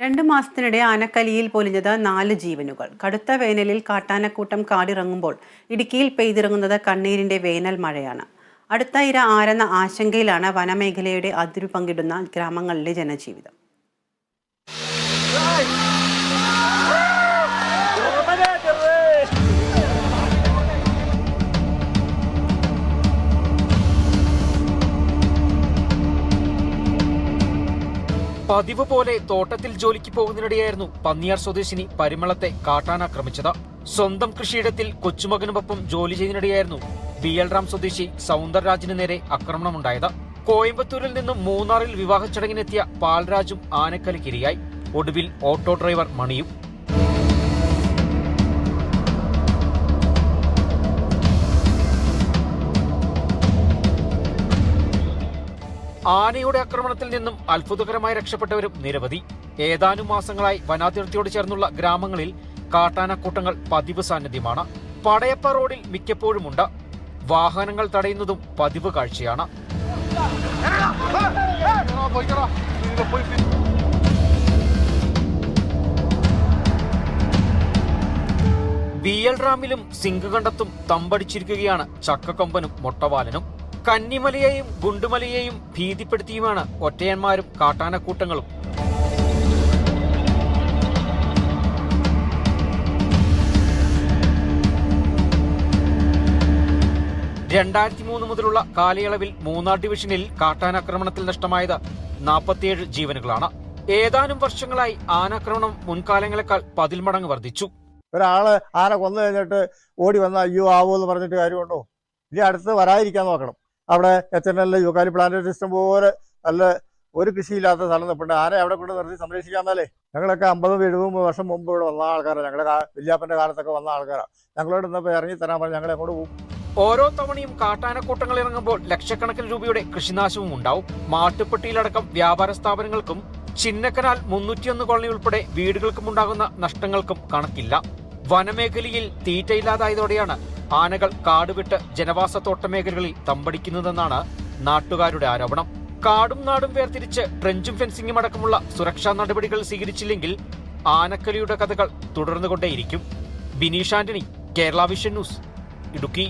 രണ്ട് മാസത്തിനിടെ ആനക്കലിയിൽ പൊലിഞ്ഞത് നാല് ജീവനുകൾ. കടുത്ത വേനലിൽ കാട്ടാനക്കൂട്ടം കാടിറങ്ങുമ്പോൾ ഇടുക്കിയിൽ പെയ്തിറങ്ങുന്നത് കണ്ണീരിന്റെ വേനൽ മഴയാണ്. അടുത്ത ഇര ആരെന്ന ആശങ്കയിലാണ് വനമേഖലയുടെ അതിരു പങ്കിടുന്ന ഗ്രാമങ്ങളിലെ ജനജീവിതം. പതിവ് പോലെ തോട്ടത്തിൽ ജോലിക്ക് പോകുന്നതിനിടെയായിരുന്നു പന്നിയാർ സ്വദേശിനി പരിമളത്തെ കാട്ടാനാക്രമിച്ചത് സ്വന്തം കൃഷിയിടത്തിൽ കൊച്ചുമകനുമൊപ്പം ജോലി ചെയ്യുന്നതിനിടെയായിരുന്നു ബി എൽ റാം സ്വദേശി സൗന്ദർരാജിന് നേരെ ആക്രമണമുണ്ടായത്. കോയമ്പത്തൂരിൽ നിന്നും മൂന്നാറിൽ വിവാഹ ചടങ്ങിനെത്തിയ പാൽരാജും ആനക്കലിക്കിരിയായി ഒടുവിൽ ഓട്ടോ ഡ്രൈവർ മണിയും ആനയുടെ ആക്രമണത്തിൽ നിന്നും അത്ഭുതകരമായി രക്ഷപ്പെട്ടവരും നിരവധി. ഏതാനും മാസങ്ങളായി വനാതിർത്തിയോട് ചേർന്നുള്ള ഗ്രാമങ്ങളിൽ കാട്ടാനക്കൂട്ടങ്ങൾ പതിവ് സാന്നിധ്യമാണ്. പടയപ്പ റോഡിൽ മിക്കപ്പോഴുമുണ്ട്. വാഹനങ്ങൾ തടയുന്നതും പതിവ് കാഴ്ചയാണ്. ബി എൽ റാമിലും സിംഗകണ്ടത്തും തമ്പടിച്ചിരിക്കുകയാണ് ചക്കക്കൊമ്പനും മൊട്ടവാലനും. കന്നിമലയെയും ഗുണ്ടുമലയെയും ഭീതിപ്പെടുത്തിയുമാണ് ഒറ്റയന്മാരും കാട്ടാനക്കൂട്ടങ്ങളും. രണ്ടായിരത്തി മൂന്ന് മുതലുള്ള കാലയളവിൽ മൂന്നാർ ഡിവിഷനിൽ കാട്ടാനാക്രമണത്തിൽ നഷ്ടമായത് നാൽപ്പത്തിയേഴ് ജീവനുകളാണ്. ഏതാനും വർഷങ്ങളായി ആനാക്രമണം മുൻകാലങ്ങളെക്കാൾ പതിൽ മടങ്ങ് വർദ്ധിച്ചു. ഒരാൾ ആന കൊന്നു കഴിഞ്ഞിട്ട് ഓടി വന്ന അയ്യോ ആവോ എന്ന് പറഞ്ഞിട്ട് കാര്യമുണ്ടോ? ഇനി അടുത്ത് വരാതിരിക്കാൻ നോക്കണം. അവിടെ എച്ച് എൻ യുക്കാലി പ്ലാന്റ് ഇഷ്ടം പോലെ നല്ല ഒരു കൃഷിയില്ലാത്ത സ്ഥലം നിൽപ്പുണ്ട് ആരെ അവിടെ കൊണ്ട് നിർത്തി സംരക്ഷിക്കാൻ ഞങ്ങളൊക്കെ അമ്പതും എഴുപതും വർഷം മുമ്പ് ഇവിടെ വന്ന ആൾക്കാരാണ് ഞങ്ങളുടെ വല്യാപ്പന്റെ കാലത്തൊക്കെ വന്ന ആൾക്കാരാണ് ഞങ്ങളോട് ഇന്നിപ്പോൾ ഇറങ്ങി തരാൻ പറഞ്ഞു ഞങ്ങളെ അങ്ങോട്ട് പോകും. ഓരോ തവണയും കാട്ടാനക്കൂട്ടങ്ങൾ ഇറങ്ങുമ്പോൾ ലക്ഷക്കണക്കിന് രൂപയുടെ കൃഷിനാശവും ഉണ്ടാവും. മാട്ടുപ്പെട്ടിയിലടക്കം വ്യാപാര സ്ഥാപനങ്ങൾക്കും ചിന്നക്കനാൽ മുന്നൂറ്റിയൊന്ന് കോളനി ഉൾപ്പെടെ വീടുകൾക്കും ഉണ്ടാകുന്ന നഷ്ടങ്ങൾക്കും കണക്കില്ല. വനമേഖലയിൽ തീറ്റയില്ലാതായതോടെയാണ് ആനകൾ കാടുവിട്ട് ജനവാസ തോട്ടമേഖലകളിൽ തമ്പടിക്കുന്നതെന്നാണ് നാട്ടുകാരുടെ ആരോപണം. കാടും നാടും വേർതിരിച്ച് ട്രെഞ്ചും ഫെൻസിംഗും അടക്കമുള്ള സുരക്ഷാ നടപടികൾ സ്വീകരിച്ചില്ലെങ്കിൽ ആനക്കലിയുടെ കഥകൾ തുടർന്നുകൊണ്ടേയിരിക്കും. Bineesh Antony Kerala vision news Idukki.